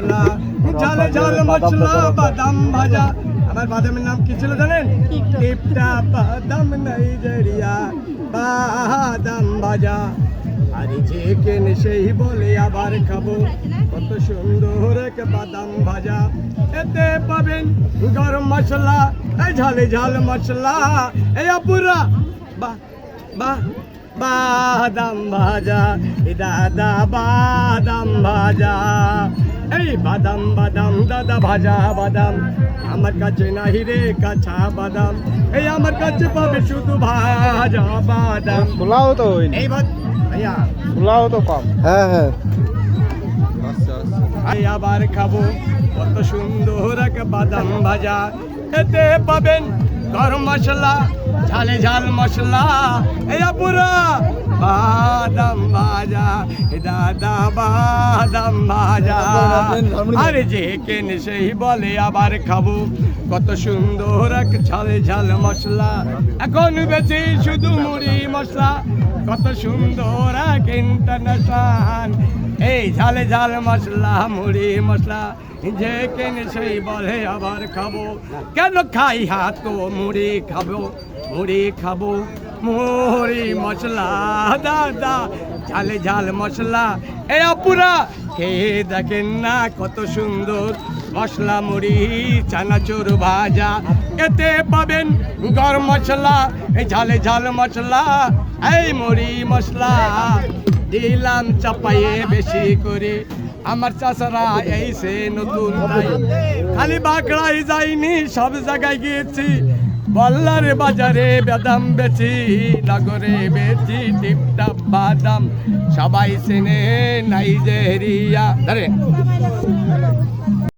মশলা ঝাল ঝাল মশলা বাদাম ভাজা। আমার বাদামের নাম কি ছিল জানেন? টিপটা বাদাম নাইজেরিয়া বাদাম ভাজা। আর যে কেনে সেই বলে আবার খাব। কত সুন্দর এক বাদাম ভাজা। এতে পাবেন গরম মশলা এই ঝালে ঝাল মশলা। এই আপুরা বাহ বাহ বাদাম ভাজা। এ দাদা বাদাম ভাজা। এই বাদাম বাদাম দাদা ভাজা বাদাম। আমার কাছে নাহি রে কাঁচা বাদাম। এই আমার কাছে পাবে শুধু ভাজা বাদাম। খোলাও তো হয়নি এই ভাইয়া। খোলাও তো কম। হ্যাঁ হ্যাঁ। এই আবার খাব। কত সুন্দর এক বাদাম ভাজা। এতে পাবেন গরম মশলা, ঝালে ঝাল মশলা। এরা পুরা বাদাম ভাজা দাদা বাদাম ভাজা। আরে যে কেন সেই বলে আবার খাব। কত সুন্দর এক ঝালে ঝাল মশলা। এখন বেশি শুধু মুড়ি মশলা। কত সুন্দর এই ঝালে ঝাল মশলা, মুড়ি মশলা, যে কেনে সেই বলে আবার খাব। কেন খাই হাত তো মুড়ি খাব মুড়ি খাব। মুড়ি মশলা দাদা ঝালে ঝাল মশলা। এ আপুরা কে দেখেন না কত সুন্দর। মশলা মুড়ি, চানাচুর ভাজা, এতে পাবেন গরম মশলা, এই ঝালে ঝাল মশলা, এই মুড়ি মশলা। দিলাম চাপাইয়ে বেশি করে, আমার চাষারা এই সে নতুন খালি বাঁকড়াই যাইনি, সব জায়গায় গিয়েছি। বল্লার বাজারে বাদাম বেচি, নগরে বেচি টিপটাপ বাদাম। সবাই চেনে নাইজেরিয়া ধরে